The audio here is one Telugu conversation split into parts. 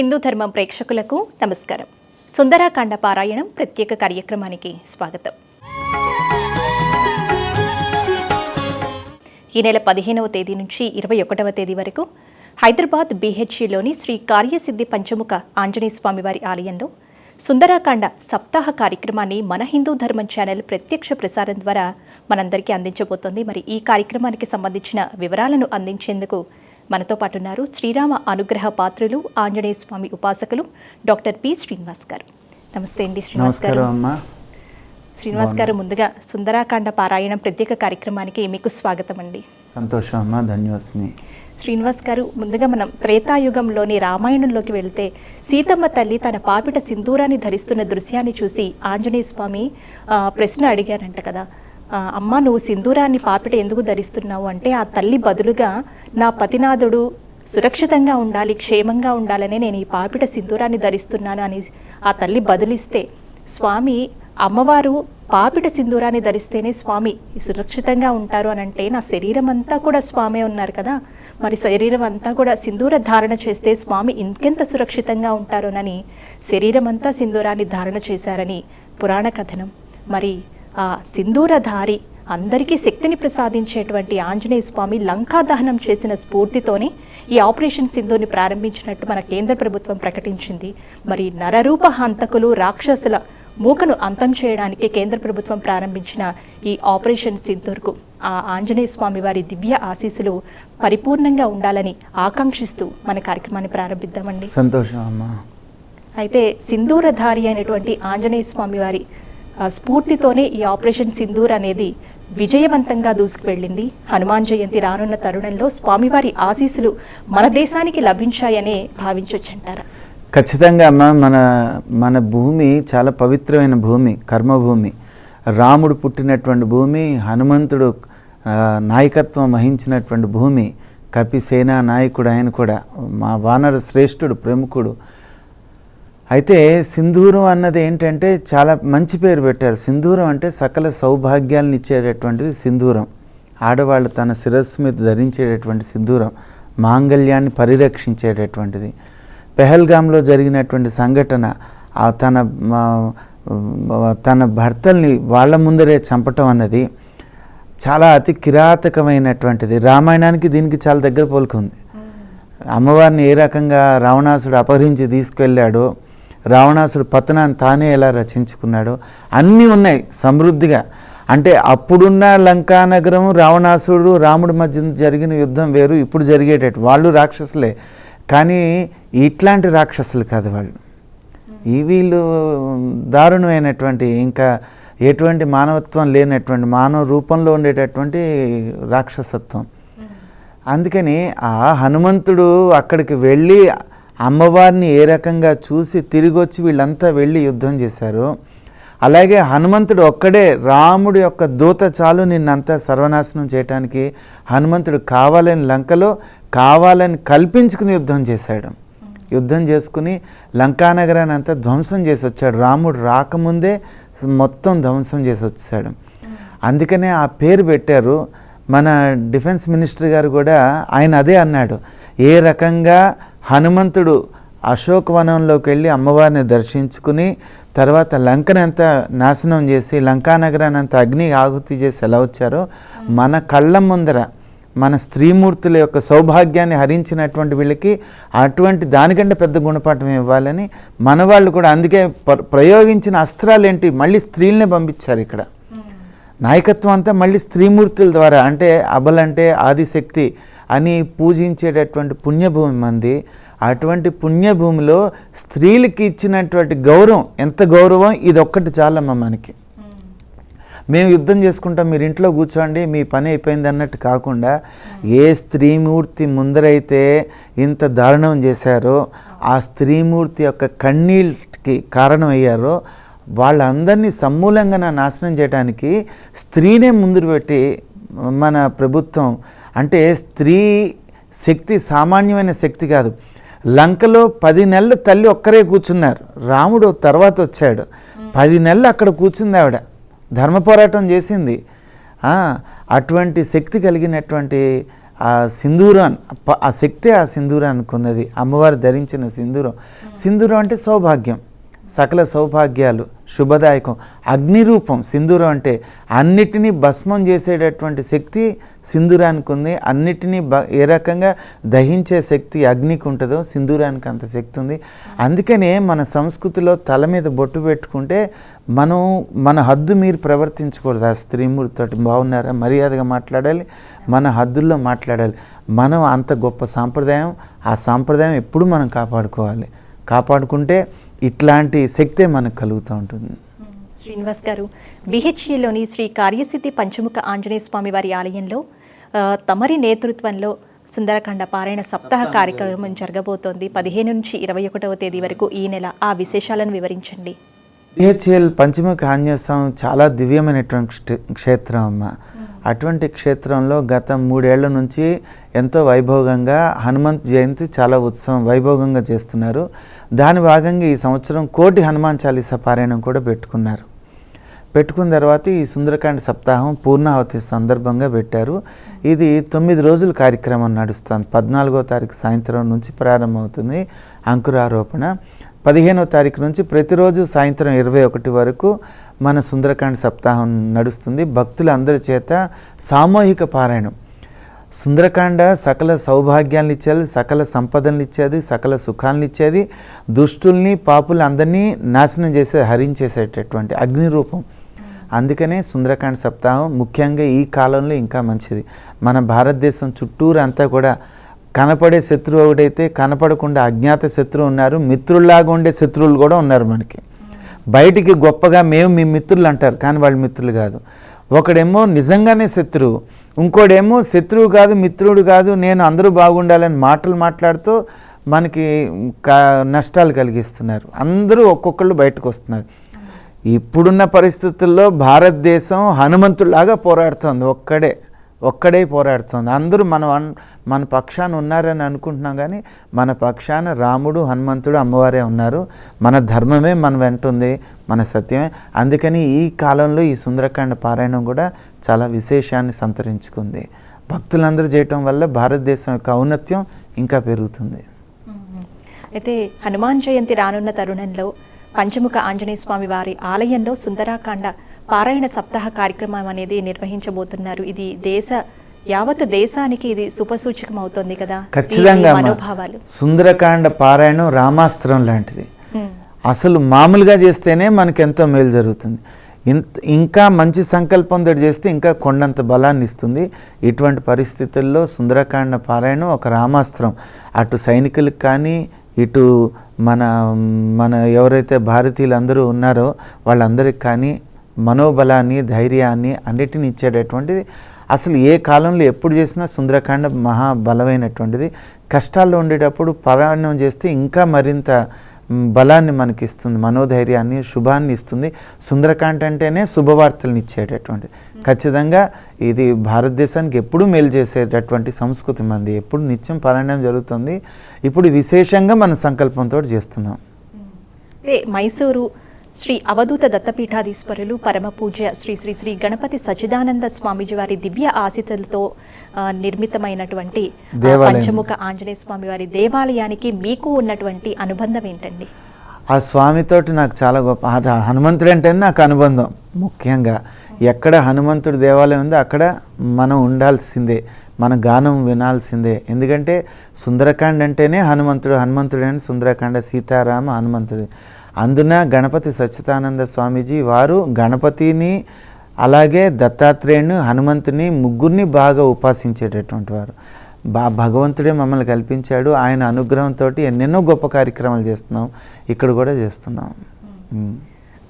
హిందూ ధర్మం ప్రేక్షకులకు నమస్కారం. సుందరాకాండ పారాయణం ప్రత్యేక కార్యక్రమానికి స్వాగతం. ఈ నెల పదిహేనవ తేదీ నుంచి ఇరవై ఒకటవ తేదీ వరకు హైదరాబాద్ బీహెచ్సిలోని శ్రీ కార్యసిద్ధి పంచముఖ ఆంజనేయ స్వామివారి ఆలయంలో సుందరాకాండ సప్తాహ కార్యక్రమాన్ని మన హిందూ ధర్మం ఛానల్ ప్రత్యక్ష ప్రసారం ద్వారా మనందరికీ అందించబోతోంది. మరి ఈ కార్యక్రమానికి సంబంధించిన వివరాలను అందించేందుకు మనతో పాటు ఉన్నారు శ్రీరామ అనుగ్రహ పాత్రులు ఆంజనేయ స్వామి ఉపాసకులు డాక్టర్ పి శ్రీనివాస్ గారు నమస్తే అండి శ్రీనివాస్ గారు శ్రీనివాస్ గారు ముందుగా సుందరాకాండ పారాయణం ప్రత్యేక కార్యక్రమానికి మీకు స్వాగతం అండి సంతోషం అమ్మా ధన్యోస్మి శ్రీనివాస్ గారు ముందుగా మనం త్రేతాయుగంలోని రామాయణంలోకి వెళ్తే సీతమ్మ తల్లి తన పాపిట సింధూరాన్ని ధరిస్తున్న దృశ్యాన్ని చూసి ఆంజనేయ స్వామి ప్రశ్న అడిగారంట కదా. అమ్మ నువ్వు సింధూరాన్ని పాపిట ఎందుకు ధరిస్తున్నావు? అంటే ఆ తల్లి బదులుగా నా పతినాథుడు సురక్షితంగా ఉండాలి క్షేమంగా ఉండాలని నేను ఈ పాపిట సింధూరాన్ని ధరిస్తున్నాను అని ఆ తల్లి బదులిస్తే స్వామి అమ్మవారు పాపిట సింధూరాన్ని ధరిస్తేనే స్వామి సురక్షితంగా ఉంటారు అని అంటే నా శరీరం అంతా కూడా స్వామి ఉన్నారు కదా. మరి శరీరం అంతా కూడా సింధూర ధారణ చేస్తే స్వామి ఇంకెంత సురక్షితంగా ఉంటారోనని శరీరం అంతా సింధూరాన్ని ధారణ చేశారని పురాణ కథనం. మరి ఆ సింధూరధారి అందరికీ శక్తిని ప్రసాదించేటువంటి ఆంజనేయ స్వామి లంకా దహనం చేసిన స్ఫూర్తితోనే ఈ ఆపరేషన్ సింధూని ప్రారంభించినట్టు మన కేంద్ర ప్రభుత్వం ప్రకటించింది. మరి నరరూప హంతకులు రాక్షసుల మూకను అంతం చేయడానికి కేంద్ర ప్రభుత్వం ప్రారంభించిన ఈ ఆపరేషన్ సింధూర్కు ఆ ఆంజనేయ స్వామి వారి దివ్య ఆశీస్సులు పరిపూర్ణంగా ఉండాలని ఆకాంక్షిస్తూ మన కార్యక్రమాన్ని ప్రారంభిద్దామండి. సంతోషం అమ్మా. అయితే సింధూరధారి అయినటువంటి ఆంజనేయ స్వామి వారి స్ఫూర్తితోనే ఈ ఆపరేషన్ సింధూర్ అనేది విజయవంతంగా దూసుకువెళ్ళింది. హనుమాన్ జయంతి రానున్న తరుణంలో స్వామివారి ఆశీస్సులు మన దేశానికి లభించాయనే భావించొచ్చంటారా. ఖచ్చితంగా అమ్మ మన మన భూమి చాలా పవిత్రమైన భూమి కర్మభూమి. రాముడు పుట్టినటువంటి భూమి హనుమంతుడు నాయకత్వం వహించినటువంటి భూమి కపిసేనా నాయకుడు ఆయన కూడా మా వానర శ్రేష్ఠుడు ప్రముఖుడు. అయితే సింధూరం అన్నది ఏంటంటే చాలా మంచి పేరు పెట్టారు. సింధూరం అంటే సకల సౌభాగ్యాలను ఇచ్చేటటువంటిది సింధూరం. ఆడవాళ్ళు తన శిరస్సు మీద ధరించేటటువంటి సింధూరం మాంగళ్యాన్ని పరిరక్షించేటటువంటిది. పెహల్గాంలో జరిగినటువంటి సంఘటన తన తన భర్తల్ని వాళ్ళ ముందరే చంపటం అన్నది చాలా అతి కిరాతకమైనటువంటిది. రామాయణానికి దీనికి చాలా దగ్గర పోలుకుంది. అమ్మవారిని ఏ రకంగా రావణాసుడు అపహరించి తీసుకెళ్ళాడో రావణాసుడు పతనాన్ని తానే ఎలా రచించుకున్నాడో అన్నీ ఉన్నాయి సమృద్ధిగా. అంటే అప్పుడున్న లంకా నగరం రావణాసుడు రాముడి మధ్య జరిగిన యుద్ధం వేరు ఇప్పుడు జరిగేటట్టు. వాళ్ళు రాక్షసులే. కానీ ఇట్లాంటి రాక్షసులు కాదు వాళ్ళు. ఈ వీళ్ళు దారుణమైనటువంటి ఇంకా ఎటువంటి మానవత్వం లేనటువంటి మానవ రూపంలో ఉండేటటువంటి రాక్షసత్వం. అందుకని ఆ హనుమంతుడు అక్కడికి వెళ్ళి అమ్మవారిని ఏ రకంగా చూసి తిరిగి వచ్చి వీళ్ళంతా వెళ్ళి యుద్ధం చేశారు. అలాగే హనుమంతుడు ఒక్కడే రాముడి యొక్క దూత చాలు నిన్నంతా సర్వనాశనం చేయటానికి హనుమంతుడు కావాలని లంకలో కావాలని కల్పించుకుని యుద్ధం చేశాడు. యుద్ధం చేసుకుని లంకానగరాన్ని అంతా ధ్వంసం చేసి వచ్చాడు. రాముడు రాకముందే మొత్తం ధ్వంసం చేసి వచ్చాడు. అందుకనే ఆ పేరు పెట్టారు. మన డిఫెన్స్ మినిస్టర్ గారు కూడా ఆయన అదే అన్నాడు. ఏ రకంగా హనుమంతుడు అశోకవనంలోకి వెళ్ళి అమ్మవారిని దర్శించుకుని తర్వాత లంకనంతా నాశనం చేసి లంకానగరాన్ని అగ్ని ఆహుతి చేసి ఎలా వచ్చారో మన కళ్ళ ముందర మన స్త్రీమూర్తుల యొక్క సౌభాగ్యాన్ని హరించినటువంటి వీళ్ళకి అటువంటి దానికంటే పెద్ద గుణపాఠం ఇవ్వాలని మన వాళ్ళు కూడా అందుకే ప్ర- ప్రయోగించిన అస్త్రాలు ఏంటి మళ్ళీ స్త్రీలనే పంపించారు ఇక్కడ. నాయకత్వం అంతా మళ్ళీ స్త్రీమూర్తుల ద్వారా అంటే అబలంటే ఆదిశక్తి అని పూజించేటటువంటి పుణ్యభూమి మంది అటువంటి పుణ్యభూమిలో స్త్రీలకి ఇచ్చినటువంటి గౌరవం ఎంత గౌరవం? ఇది ఒక్కటి చాలమ్మ మనకి. మేము యుద్ధం చేసుకుంటాం మీరు ఇంట్లో కూర్చోండి మీ పని అయిపోయింది అన్నట్టు కాకుండా ఏ స్త్రీమూర్తి ముందరైతే ఇంత దారుణం చేశారో ఆ స్త్రీమూర్తి యొక్క కన్నీళ్ళకి కారణమయ్యారో వాళ్ళందరినీ సమూలంగా నా నాశనం చేయడానికి స్త్రీనే ముందు పెట్టి మన ప్రభుత్వం అంటే స్త్రీ శక్తి సామాన్యమైన శక్తి కాదు లంకలో పది నెలలు తల్లి ఒక్కరే కూర్చున్నారు. రాముడు తర్వాత వచ్చాడు. పది నెలలు అక్కడ కూర్చుంది ఆవిడ. ధర్మ పోరాటం చేసింది. అటువంటి శక్తి కలిగినటువంటి ఆ సింధూరం ఆ శక్తి ఆ సింధూరాన్ అనుకున్నది. అమ్మవారు ధరించిన సింధూరం. సింధూరం అంటే సౌభాగ్యం. సకల సౌభాగ్యాలు శుభదాయకం అగ్ని రూపం సింధూరం అంటే అన్నిటినీ భస్మం చేసేటటువంటి శక్తి సింధూరానికి ఉంది. అన్నిటినీ బ ఏ రకంగా దహించే శక్తి అగ్నికి ఉంటుందో సింధూరానికి అంత శక్తి ఉంది. అందుకనే మన సంస్కృతిలో తల మీద బొట్టు పెట్టుకుంటే మనం మన హద్దు మీరు ప్రవర్తించకూడదు. ఆ స్త్రీమూర్తితోటి బాగున్నారా? మర్యాదగా మాట్లాడాలి. మన హద్దుల్లో మాట్లాడాలి. మనం అంత గొప్ప సాంప్రదాయం ఆ సాంప్రదాయం ఎప్పుడు మనం కాపాడుకోవాలి. కాపాడుకుంటే ఇట్లాంటి శక్తే మనకు కలుగుతూ ఉంటుంది. శ్రీనివాస్ గారు బిహెచ్ఈలోని శ్రీ కార్యసిద్ధి పంచముఖ ఆంజనేయ స్వామి వారి ఆలయంలో తమరి నేతృత్వంలో సుందరకాండ పారాయణ సప్తాహ కార్యక్రమం జరగబోతోంది. పదిహేను నుంచి ఇరవై ఒకటవ తేదీ వరకు ఈ నెల ఆ విశేషాలను వివరించండి. బిహెచ్ఎల్ పంచముఖ ఆంజనేయస్వామి చాలా దివ్యమైనటువంటి క్షే- క్షేత్రం అమ్మ. అటువంటి క్షేత్రంలో గత మూడేళ్ళ నుంచి ఎంతో వైభోగంగా హనుమంత్ జయంతి చాలా ఉత్సవం వైభోగంగా చేస్తున్నారు. దాని భాగంగా ఈ సంవత్సరం కోటి హనుమాన్ చాలీసా పారాయణం కూడా పెట్టుకున్నారు. పెట్టుకున్న తర్వాత ఈ సుందరకాండ సప్తాహం పూర్ణావతి సందర్భంగా పెట్టారు. ఇది తొమ్మిది రోజుల కార్యక్రమం నడుస్తుంది. పద్నాలుగో తారీఖు సాయంత్రం నుంచి ప్రారంభమవుతుంది అంకురారోపణ. పదిహేనో తారీఖు నుంచి ప్రతిరోజు సాయంత్రం ఇరవై ఒకటి వరకు మన సుందరకాండ సప్తాహం నడుస్తుంది. భక్తులందరి చేత సామూహిక పారాయణం. సుందరకాండ సకల సౌభాగ్యాలను ఇచ్చేది సకల సంపదలను ఇచ్చేది సకల సుఖాలను ఇచ్చేది దుష్టుల్ని పాపులు అందరినీ నాశనం చేసే హరించేసేటటువంటి అగ్ని రూపం. అందుకనే సుందరకాండ సప్తాహం ముఖ్యంగా ఈ కాలంలో ఇంకా మంచిది. మన భారతదేశం చుట్టూరు అంతా కూడా కనపడే శత్రువు ఒకటైతే కనపడకుండా అజ్ఞాత శత్రువు ఉన్నారు మిత్రుల్లాగా ఉండే శత్రువులు కూడా ఉన్నారు మనకి. బయటికి గొప్పగా మేము మీ మిత్రులు అంటారు కానీ వాళ్ళు మిత్రులు కాదు. ఒకడేమో నిజంగానే శత్రువు ఇంకోడేమో శత్రువు కాదు మిత్రుడు కాదు నేను అందరూ బాగుండాలని మాటలు మాట్లాడుతూ మనకి నష్టాలు కలిగిస్తున్నారు. అందరూ ఒక్కొక్కళ్ళు బయటకు వస్తున్నారు. ఇప్పుడున్న పరిస్థితుల్లో భారతదేశం హనుమంతులాగా పోరాడుతోంది ఒక్కడే. ఒక్కడే పోరాడుతోంది. అందరూ మన మన పక్షాన ఉన్నారని అనుకుంటున్నాం కానీ మన పక్షాన రాముడు హనుమంతుడు అమ్మవారే ఉన్నారు. మన ధర్మమే మన వెంట ఉంది మన సత్యమే. అందుకని ఈ కాలంలో ఈ సుందరకాండ పారాయణం కూడా చాలా విశేషాన్ని సంతరించుకుంది. భక్తులందరూ చేయటం వల్ల భారతదేశం యొక్క ఔన్నత్యం ఇంకా పెరుగుతుంది. అయితే హనుమాన్ జయంతి రానున్న తరుణంలో పంచముఖ ఆంజనేయ స్వామి వారి ఆలయంలో సుందరాకాండ పారాయణ సప్తాహ కార్యక్రమం అనేది నిర్వహించబోతున్నారు. ఇది దేశ యావత్ దేశానికి ఇది శుభసూచకం అవుతుంది కదా ఖచ్చితంగా. మనోభావాలు. సుందరకాండ పారాయణం రామాస్త్రం లాంటిది. అసలు మామూలుగా చేస్తేనే మనకి ఎంతో మేలు జరుగుతుంది. ఇంత ఇంకా మంచి సంకల్పంతో చేస్తే ఇంకా కొండంత బలాన్ని ఇస్తుంది. ఇటువంటి పరిస్థితుల్లో సుందరకాండ పారాయణం ఒక రామాస్త్రం. అటు సైనికులకు కానీ ఇటు మన మన ఎవరైతే భారతీయులు అందరూ ఉన్నారో వాళ్ళందరికీ కానీ మనోబలాన్ని ధైర్యాన్ని అన్నిటిని ఇచ్చేటటువంటిది. అసలు ఏ కాలంలో ఎప్పుడు చేసినా సుందరకాండ మహా బలమైనటువంటిది కష్టాల్లో ఉండేటప్పుడు పారాయణం చేస్తే ఇంకా మరింత బలాన్ని మనకి ఇస్తుంది మనోధైర్యాన్ని శుభాన్ని ఇస్తుంది. సుందరకాండ అంటేనే శుభవార్తలను ఇచ్చేటటువంటిది. ఖచ్చితంగా ఇది భారతదేశానికి ఎప్పుడూ మేలు చేసేటటువంటి సంస్కృతి మంది ఎప్పుడు నిత్యం పారాయణం జరుగుతుంది. ఇప్పుడు విశేషంగా మన సంకల్పంతో చేస్తున్నాం. మైసూరు శ్రీ అవధూత దత్తపీఠాధీశ్వరులు పరమ పూజ్య శ్రీ శ్రీ శ్రీ గణపతి సచ్చిదానంద స్వామీజీ వారి దివ్య ఆశీతులతో నిర్మితమైనటువంటి. పంచముఖ ఆంజనేయ స్వామి వారి దేవాలయానికి మీకు ఉన్నటువంటి అనుబంధం ఏంటండి? ఆ స్వామితోటి నాకు చాలా గొప్ప హనుమంతుడు అంటేనే నాకు అనుబంధం ముఖ్యంగా. ఎక్కడ హనుమంతుడి దేవాలయం ఉందో అక్కడ మనం ఉండాల్సిందే మన గానం వినాల్సిందే. ఎందుకంటే సుందరకాండ అంటేనే హనుమంతుడు హనుమంతుడు అని సుందరకాండ సీతారామ హనుమంతుడు. అందున గణపతి సచ్చిదానంద స్వామీజీ వారు గణపతిని అలాగే దత్తాత్రేయుని హనుమంతుని ముగ్గురిని బాగా ఉపాసించేటటువంటి వారు. బా భగవంతుడే మమ్మల్ని కల్పించాడు. ఆయన అనుగ్రహంతో ఎన్నెన్నో గొప్ప కార్యక్రమాలు చేస్తున్నాం. ఇక్కడ కూడా చేస్తున్నాం.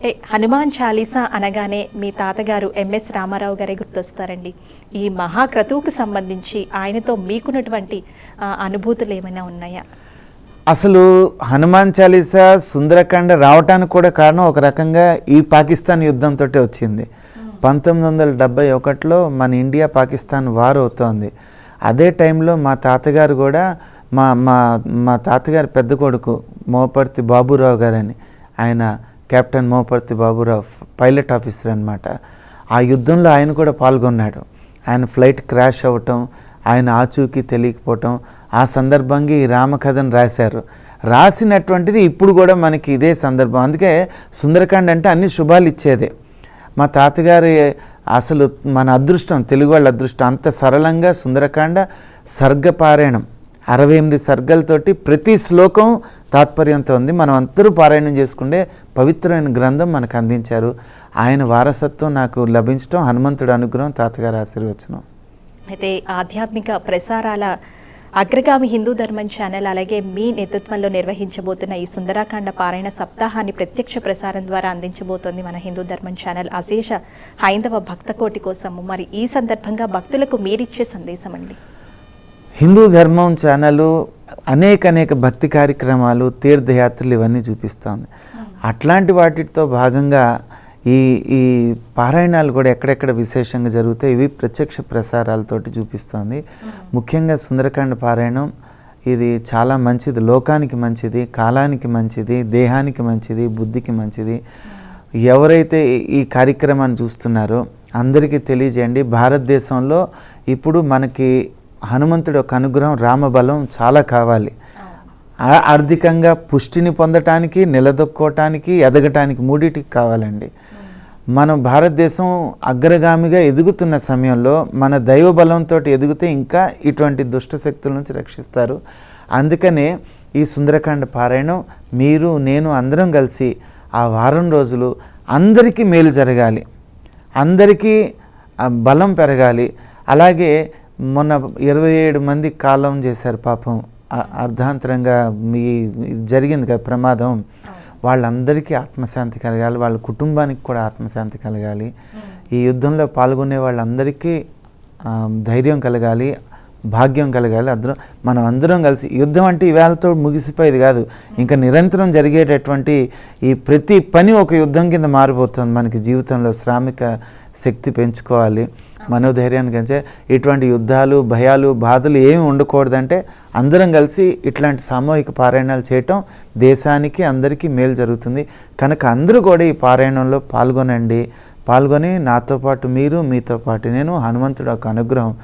ఏ హనుమాన్ చాలీసా అనగానే మీ తాతగారు ఎంఎస్ రామారావు గారే గుర్తొస్తారండి. ఈ మహాక్రతువుకు సంబంధించి ఆయనతో మీకున్నటువంటి అనుభూతులు ఏమైనా ఉన్నాయా? అసలు హనుమాన్ చాలీసా సుందరకాండ రావటానికి కూడా కారణం ఒక రకంగా ఈ పాకిస్తాన్ యుద్ధంతో వచ్చింది. పంతొమ్మిది వందల డెబ్బై ఒకటిలో మన ఇండియా పాకిస్తాన్ వార్ అవుతోంది. అదే టైంలో మా తాతగారు కూడా మా మా మా తాతగారి పెద్ద కొడుకు మోపర్తి బాబురావు గారని ఆయన captain Moparthi Baburao pilot officer అనమాట ఆ యుద్ధంలో ఆయన కూడా పాల్గొన్నాడు. ఆయన ఫ్లైట్ క్రాష్ అవ్వటం ఆయన ఆచూకీ తెలియకపోవటం ఆ సందర్భంగా ఈ రామకథను రాశారు. రాసినటువంటిది ఇప్పుడు కూడా మనకి ఇదే సందర్భం. అందుకే సుందరకాండ అంటే అన్ని శుభాలు ఇచ్చేదే. మా తాతగారి అసలు మన అదృష్టం తెలుగు వాళ్ళ అదృష్టం అంత సరళంగా సుందరకాండ సర్గపారాయణం. అరవై ఎనిమిది సర్గలతోటి ప్రతి శ్లోకం తాత్పర్యంతో ఉంది. మనం అందరూ పారాయణం చేసుకుంటే పవిత్రమైన గ్రంథం మనకు అందించారు. ఆయన వారసత్వం నాకు లభించడం హనుమంతుడు అనుగ్రహం తాతగారి ఆశీర్వచనం. అయితే ఆధ్యాత్మిక ప్రసారాల అగ్రగామి హిందూ ధర్మం ఛానల్ అలాగే మీ నేతృత్వంలో నిర్వహించబోతున్న ఈ సుందరాకాండ పారాయణ సప్తాహాన్ని ప్రత్యక్ష ప్రసారం ద్వారా అందించబోతోంది మన హిందూ ధర్మం ఛానల్ అశేష హైందవ భక్త కోటి కోసము మరి ఈ సందర్భంగా భక్తులకు మీరిచ్చే సందేశం అండి హిందూ ధర్మం ఛానల్ అనేక అనేక భక్తి కార్యక్రమాలు తీర్థయాత్రలు ఇవన్నీ చూపిస్తుంది. అట్లాంటి వాటితో భాగంగా ఈ ఈ పారాయణాలు కూడా ఎక్కడెక్కడ విశేషంగా జరుగుతాయి ఇవి ప్రత్యక్ష ప్రసారాలతోటి చూపిస్తోంది. ముఖ్యంగా సుందరకాండ పారాయణం ఇది చాలా మంచిది. లోకానికి మంచిది కాలానికి మంచిది దేహానికి మంచిది బుద్ధికి మంచిది. ఎవరైతే ఈ- కార్యక్రమాన్ని చూస్తున్నారో అందరికీ తెలియజేయండి. భారతదేశంలో ఇప్పుడు మనకి హనుమంతుడి యొక్క అనుగ్రహం రామబలం చాలా కావాలి. ఆర్థికంగా పుష్టిని పొందటానికి నిలదొక్కోటానికి ఎదగటానికి మూడిటికి కావాలండి. మనం భారతదేశం అగ్రగామిగా ఎదుగుతున్న సమయంలో మన దైవ బలంతో ఎదిగితే ఇంకా ఇటువంటి దుష్ట శక్తుల నుంచి రక్షిస్తారు. అందుకనే ఈ సుందరకాండ పారాయణం మీరు నేను అందరం కలిసి ఆ వారం రోజులు అందరికీ మేలు జరగాలి. అందరికీ బలం పెరగాలి. అలాగే మొన్న ఇరవై ఏడు మంది కాలం చేశారు పాపం. అర్ధాంతరంగా మీ జరిగింది కదా ప్రమాదం. వాళ్ళందరికీ ఆత్మశాంతి కలగాలి వాళ్ళ కుటుంబానికి కూడా ఆత్మశాంతి కలగాలి. ఈ యుద్ధంలో పాల్గొనే వాళ్ళందరికీ ధైర్యం కలగాలి భాగ్యం కలగాలి. అందరం మనం అందరం కలిసి యుద్ధం అంటే ఇవాళతో ముగిసిపోయేది కాదు. ఇంకా నిరంతరం జరిగేటటువంటి ఈ ప్రతి పని ఒక యుద్ధం కింద మారిపోతుంది. మనకి జీవితంలో శ్రామిక శక్తి పెంచుకోవాలి. మనోధైర్యాన్ని పెంచే ఇటువంటి యుద్ధాలు భయాలు బాధలు ఏమి ఉండకూడదంటే అందరం కలిసి ఇట్లాంటి సామూహిక పారాయణాలు చేయటం దేశానికి అందరికీ మేలు జరుగుతుంది. కనుక అందరూ కూడా ఈ పారాయణంలో పాల్గొనండి. పాల్గొని నాతో పాటు మీరు మీతో పాటు నేను హనుమంతుడు ఒక అనుగ్రహం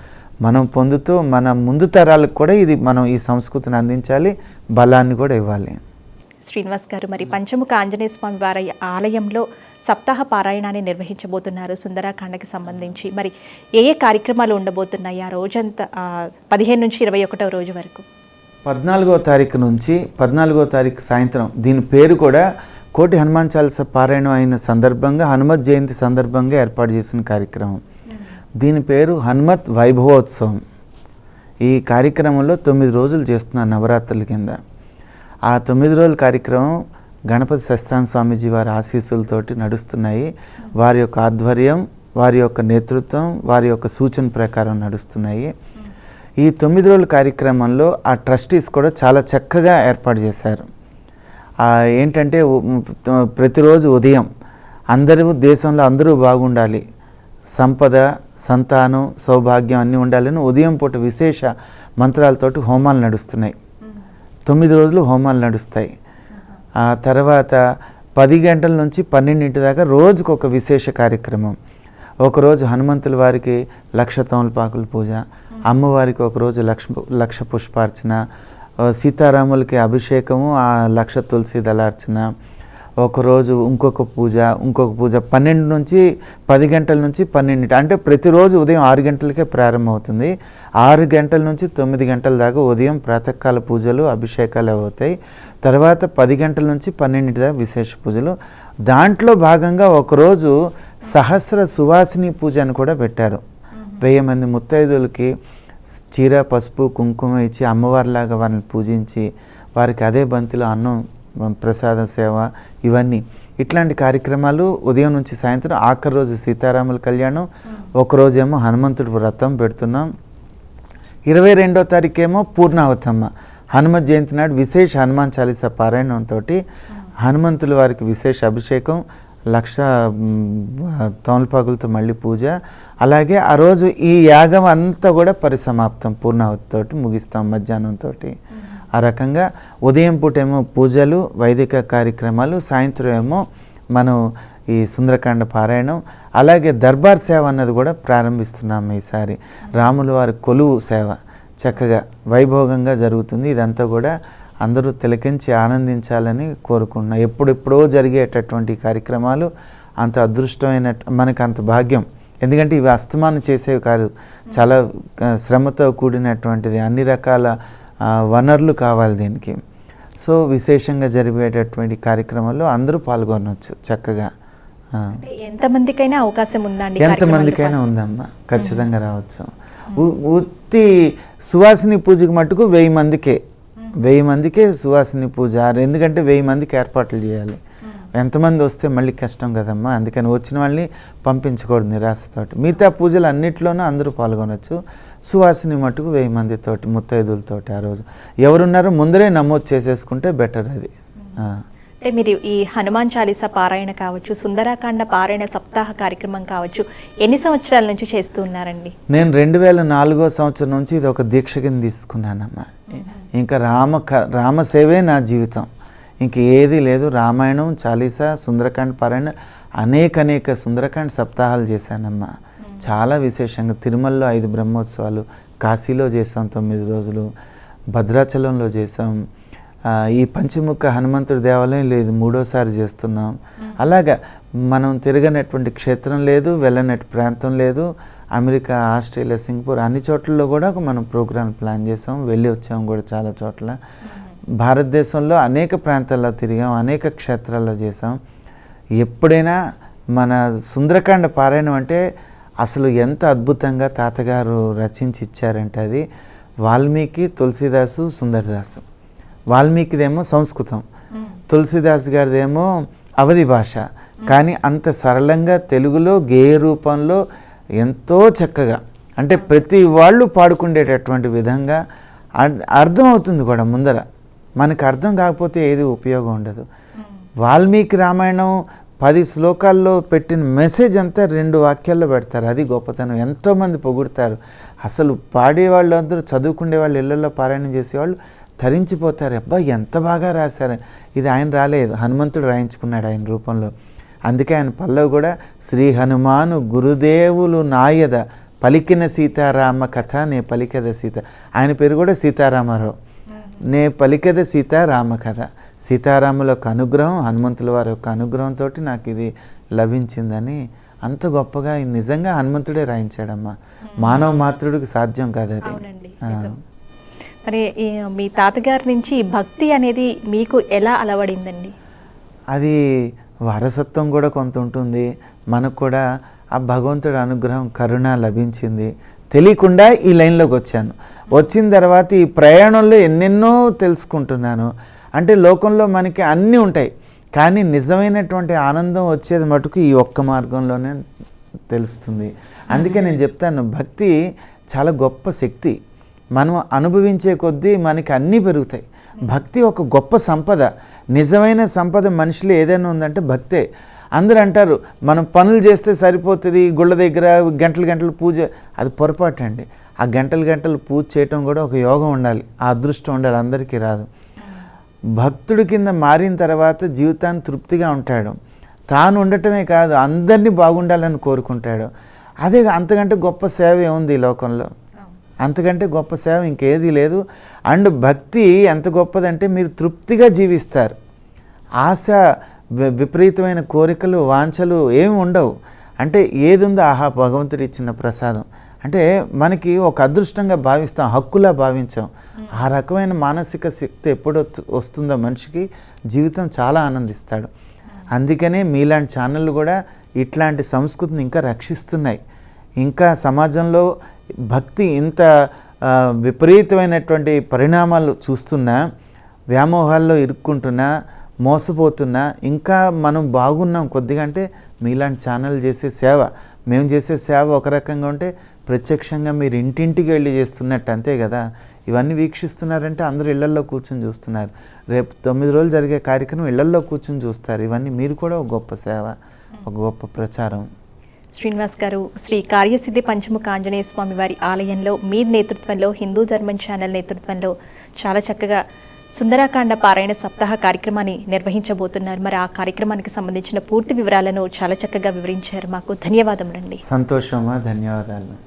మనం పొందుతూ మన ముందు తరాలకు కూడా ఇది మనం ఈ సంస్కృతిని అందించాలి బలాన్ని కూడా ఇవ్వాలి. శ్రీనివాస్ గారు. మరి పంచముఖ ఆంజనేయ స్వామి వారి ఆలయంలో సప్తాహ పారాయణాన్ని నిర్వహించబోతున్నారు సుందరాకాండకి సంబంధించి. మరి ఏ ఏ కార్యక్రమాలు ఉండబోతున్నాయి ఆ రోజంతా పదిహేను నుంచి ఇరవై ఒకటో రోజు వరకు? పద్నాలుగో తారీఖు నుంచి పద్నాలుగో తారీఖు సాయంత్రం దీని పేరు కూడా కోటి హనుమాన్ చాలీస పారాయణం అయిన సందర్భంగా హనుమత్ జయంతి సందర్భంగా ఏర్పాటు చేసిన కార్యక్రమం. దీని పేరు హనుమత్ వైభవోత్సవం. ఈ కార్యక్రమంలో తొమ్మిది రోజులు చేస్తున్నారు నవరాత్రుల కింద. ఆ తొమ్మిది రోజుల కార్యక్రమం గణపతి సత్యనారాయణ స్వామీజీ వారి ఆశీస్సులతోటి నడుస్తున్నాయి. వారి యొక్క ఆధ్వర్యం వారి యొక్క నేతృత్వం వారి యొక్క సూచన ప్రకారం నడుస్తున్నాయి. ఈ తొమ్మిది రోజుల కార్యక్రమంలో ఆ ట్రస్టీస్ కూడా చాలా చక్కగా ఏర్పాటు చేశారు. ఏంటంటే ప్రతిరోజు ఉదయం అందరూ దేశంలో అందరూ బాగుండాలి. సంపద సంతానం సౌభాగ్యం అన్నీ ఉండాలని ఉదయం పూట విశేష మంత్రాలతోటి హోమాలు నడుస్తున్నాయి. తొమ్మిది రోజులు హోమాలు నడుస్తాయి. ఆ తర్వాత పది గంటల నుంచి పన్నెండింటి దాకా రోజుకు ఒక విశేష కార్యక్రమం. ఒకరోజు హనుమంతుల వారికి లక్ష తోమలపాకుల పూజ అమ్మవారికి ఒకరోజు లక్ష లక్ష పుష్పార్చన సీతారాములకి అభిషేకము ఆ లక్ష తులసి దళార్చన ఒకరోజు ఇంకొక పూజ ఇంకొక పూజ పన్నెండు నుంచి పది గంటల నుంచి పన్నెండింటి అంటే ప్రతిరోజు ఉదయం ఆరు గంటలకే ప్రారంభమవుతుంది. ఆరు గంటల నుంచి తొమ్మిది గంటల దాకా ఉదయం ప్రాతకాల పూజలు అభిషేకాలు అవుతాయి. తర్వాత పది గంటల నుంచి పన్నెండింటి దాకా విశేష పూజలు. దాంట్లో భాగంగా ఒకరోజు సహస్ర సువాసిని పూజ అని కూడా పెట్టారు. వెయ్యి మంది ముత్తైదులకి చీర పసుపు కుంకుమ ఇచ్చి అమ్మవారిలాగా వారిని పూజించి వారికి అదే బంతిలో అన్నం ప్రసాద సేవ ఇవన్నీ. ఇట్లాంటి కార్యక్రమాలు ఉదయం నుంచి సాయంత్రం ఆఖరి రోజు సీతారాముల కళ్యాణం ఒకరోజేమో హనుమంతుడి వ్రతం పెడుతున్నాం. ఇరవై రెండో తారీఖేమో పూర్ణావతమ్మ. హనుమత్ జయంతి నాడు విశేష హనుమాన్ చాలీసా పారాయణంతో హనుమంతుల వారికి విశేష అభిషేకం లక్ష తమలపాకులతో మళ్ళీ పూజ. అలాగే ఆ రోజు ఈ యాగం అంతా కూడా పరిసమాప్తం పూర్ణావతితోటి ముగిస్తాం మధ్యాహ్నంతో ఆ రకంగా ఉదయం పూట ఏమో పూజలు వైదిక కార్యక్రమాలు సాయంత్రం ఏమో మనం ఈ సుందరకాండ పారాయణం అలాగే దర్బార్ సేవ అన్నది కూడా ప్రారంభిస్తున్నాము ఈసారి. రాముల వారి కొలువు సేవ చక్కగా వైభోగంగా జరుగుతుంది. ఇదంతా కూడా అందరూ తిలకించి ఆనందించాలని కోరుకుంటున్నా. ఎప్పుడెప్పుడో జరిగేటటువంటి కార్యక్రమాలు అంత అదృష్టమైన మనకు అంత భాగ్యం. ఎందుకంటే ఇవి అస్తమానం చేసేవి కాదు. చాలా శ్రమతో కూడినటువంటిది. అన్ని రకాల వనరులు కావాలి దీనికి. సో విశేషంగా జరిగేటటువంటి కార్యక్రమాల్లో అందరూ పాల్గొనవచ్చు చక్కగా. ఎంతమందికైనా అవకాశం ఉందండి ఎంతమందికైనా ఉందమ్మా. ఖచ్చితంగా రావచ్చు. ఉత్తి సువాసిని పూజకి మట్టుకు వెయ్యి మందికే. వెయ్యి మందికే సువాసిని పూజ. ఎందుకంటే వెయ్యి మందికి ఏర్పాట్లు చేయాలి. ఎంతమంది వస్తే మళ్ళీ కష్టం కదమ్మా? అందుకని వచ్చిన వాళ్ళని పంపించకూడదు నిరాశతోటి. మిగతా పూజలు అన్నిట్లోనూ అందరూ పాల్గొనవచ్చు సువాసిని మట్టుకు వెయ్యి మందితోటి ముత్తైదులతోటి ఆ రోజు. ఎవరున్నారో ముందరే నమోదు చేసేసుకుంటే బెటర్ అది. అంటే మీరు ఈ హనుమాన్ చాలీసా పారాయణ కావచ్చు సుందరాకాండ పారాయణ సప్తాహ కార్యక్రమం కావచ్చు ఎన్ని సంవత్సరాల నుంచి చేస్తూ ఉన్నారండి? నేను రెండు వేల నాలుగో సంవత్సరం నుంచి ఇది ఒక దీక్ష కింద తీసుకున్నానమ్మా. ఇంకా రామ రామసేవే నా జీవితం. ఇంక ఏది లేదు. రామాయణం చాలీసా సుందరకాండ పారాయణ అనేక అనేక సుందరకాండ సప్తాహాలు చేశానమ్మా. చాలా విశేషంగా తిరుమలలో ఐదు బ్రహ్మోత్సవాలు కాశీలో చేసాం తొమ్మిది రోజులు భద్రాచలంలో చేసాం ఈ పంచముఖ హనుమంతుడి దేవాలయం లేదు మూడోసారి చేస్తున్నాం. అలాగా మనం తిరగనటువంటి క్షేత్రం లేదు వెళ్ళనట్టు ప్రాంతం లేదు. అమెరికా ఆస్ట్రేలియా సింగపూర్ అన్ని చోట్లలో కూడా మనం ప్రోగ్రాం ప్లాన్ చేసాం వెళ్ళి వచ్చాం కూడా చాలా చోట్ల. భారతదేశంలో అనేక ప్రాంతాల్లో తిరిగాం అనేక క్షేత్రాల్లో చేసాం ఎప్పుడైనా మన సుందరకాండ పారాయణం అంటే అసలు ఎంత అద్భుతంగా తాతగారు రచించి ఇచ్చారంటే అది వాల్మీకి తులసిదాసు సుందరదాసు. వాల్మీకిదేమో సంస్కృతం తులసిదాస్ గారిదేమో అవధి భాష. కానీ అంత సరళంగా తెలుగులో గేయ రూపంలో ఎంతో చక్కగా అంటే ప్రతి వాళ్ళు పాడుకుండేటటువంటి విధంగా అర్థమవుతుంది కూడా ముందర. మనకు అర్థం కాకపోతే ఏది ఉపయోగం ఉండదు. వాల్మీకి రామాయణం పది శ్లోకాల్లో పెట్టిన మెసేజ్ అంతా రెండు వాక్యాల్లో పెడతారు. అది గొప్పతనం. ఎంతోమంది పొగుడతారు. అసలు పాడేవాళ్ళు అందరూ చదువుకునే వాళ్ళు ఇళ్ళలో పారాయణం చేసేవాళ్ళు తరించిపోతారు. అబ్బా ఎంత బాగా రాశారు. ఇది ఆయన రాలేదు. హనుమంతుడు రాయించుకున్నాడు ఆయన రూపంలో. అందుకే ఆయన పల్లవి కూడా శ్రీ హనుమాను గురుదేవులు నాయద పలికిన సీతారామ కథ నే పలికద సీత. ఆయన పేరు కూడా సీతారామారావు. నే పలికద సీతారామ కథ. సీతారాముల యొక్క అనుగ్రహం హనుమంతుల వారి యొక్క అనుగ్రహంతో నాకు ఇది లభించిందని అంత గొప్పగా నిజంగా హనుమంతుడే రాయించాడమ్మా. మానవ మాతృడికి సాధ్యం కాదు అది. మరి మీ తాతగారి నుంచి భక్తి అనేది మీకు ఎలా అలవడిందండి? అది వారసత్వం కూడా కొంత ఉంటుంది. మనకు కూడా ఆ భగవంతుడి అనుగ్రహం కరుణ లభించింది. తెలియకుండా ఈ లైన్లోకి వచ్చాను. వచ్చిన తర్వాత ఈ ప్రయాణంలో ఎన్నెన్నో తెలుసుకుంటున్నాను. అంటే లోకంలో మనకి అన్నీ ఉంటాయి. కానీ నిజమైనటువంటి ఆనందం వచ్చేది మటుకు ఈ ఒక్క మార్గంలోనే తెలుస్తుంది. అందుకే నేను చెప్తాను భక్తి చాలా గొప్ప శక్తి. మనం అనుభవించే కొద్దీ మనకి అన్నీ పెరుగుతాయి. భక్తి ఒక గొప్ప సంపద. నిజమైన సంపద మనిషిలో ఏదైనా ఉందంటే భక్తే. అందరూ అంటారు మనం పనులు చేస్తే సరిపోతుంది గుళ్ళ దగ్గర గంటలు గంటలు పూజ అది పొరపాటు అండి. ఆ గంటలు గంటలు పూజ చేయటం కూడా ఒక యోగం ఉండాలి ఆ అదృష్టం ఉండాలి అందరికీ రాదు. భక్తుడి కింద మారిన తర్వాత జీవితాన్ని తృప్తిగా ఉంటాడు. తాను ఉండటమే కాదు అందరినీ బాగుండాలని కోరుకుంటాడు. అదే అంతకంటే గొప్ప సేవ ఏముంది ఈ లోకంలో? అంతకంటే గొప్ప సేవ ఇంకేదీ లేదు. అండ్ భక్తి ఎంత గొప్పదంటే మీరు తృప్తిగా జీవిస్తారు. ఆశ విపరీతమైన కోరికలు వాంఛలు ఏమి ఉండవు. అంటే ఏది ఉందో ఆహా భగవంతుడు ఇచ్చిన ప్రసాదం. అంటే మనకి ఒక అదృష్టంగా భావిస్తాం హక్కులా భావించాం. ఆ రకమైన మానసిక శక్తి ఎప్పుడు వస్తు- వస్తుందో మనిషికి జీవితం చాలా ఆనందిస్తాడు. అందుకనే మీలాంటి ఛానళ్ళు కూడా ఇట్లాంటి సంస్కృతిని ఇంకా రక్షిస్తున్నాయి. ఇంకా సమాజంలో భక్తి ఇంత విపరీతమైనటువంటి పరిణామాలు చూస్తున్నా వ్యామోహాల్లో ఇరుక్కుంటున్నా మోసపోతున్నా ఇంకా మనం బాగున్నాం కొద్దిగా అంటే మీలాంటి ఛానల్ చేసే సేవ మేము చేసే సేవ ఒక రకంగా ఉంటే ప్రత్యక్షంగా మీరు ఇంటింటికి వెళ్ళి చేస్తున్నట్టు అంతే కదా. ఇవన్నీ వీక్షిస్తున్నారంటే అందరూ ఇళ్ళల్లో కూర్చొని చూస్తున్నారు. రేపు తొమ్మిది రోజులు జరిగే కార్యక్రమం ఇళ్ళల్లో కూర్చొని చూస్తారు. ఇవన్నీ మీరు కూడా ఒక గొప్ప సేవ ఒక గొప్ప ప్రచారం. శ్రీనివాస్ గారు శ్రీ కార్యసిద్ధి పంచముఖ ఆంజనేయ స్వామి వారి ఆలయంలో మీ నేతృత్వంలో హిందూ ధర్మం ఛానల్ నేతృత్వంలో చాలా చక్కగా సుందరాకాండ పారాయణ సప్తాహ కార్యక్రమాన్ని నిర్వహించబోతున్నారు. మరి ఆ కార్యక్రమానికి సంబంధించిన పూర్తి వివరాలను చాలా చక్కగా వివరించారు. మాకు ధన్యవాదములండి. సంతోషమా? ధన్యవాదాలు.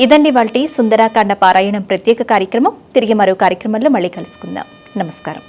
ఇదండి వాళ్ళ సుందరాకాండ పారాయణం ప్రత్యేక కార్యక్రమం. తిరిగి మరో కార్యక్రమంలో మళ్ళీ కలుసుకుందాం. నమస్కారం.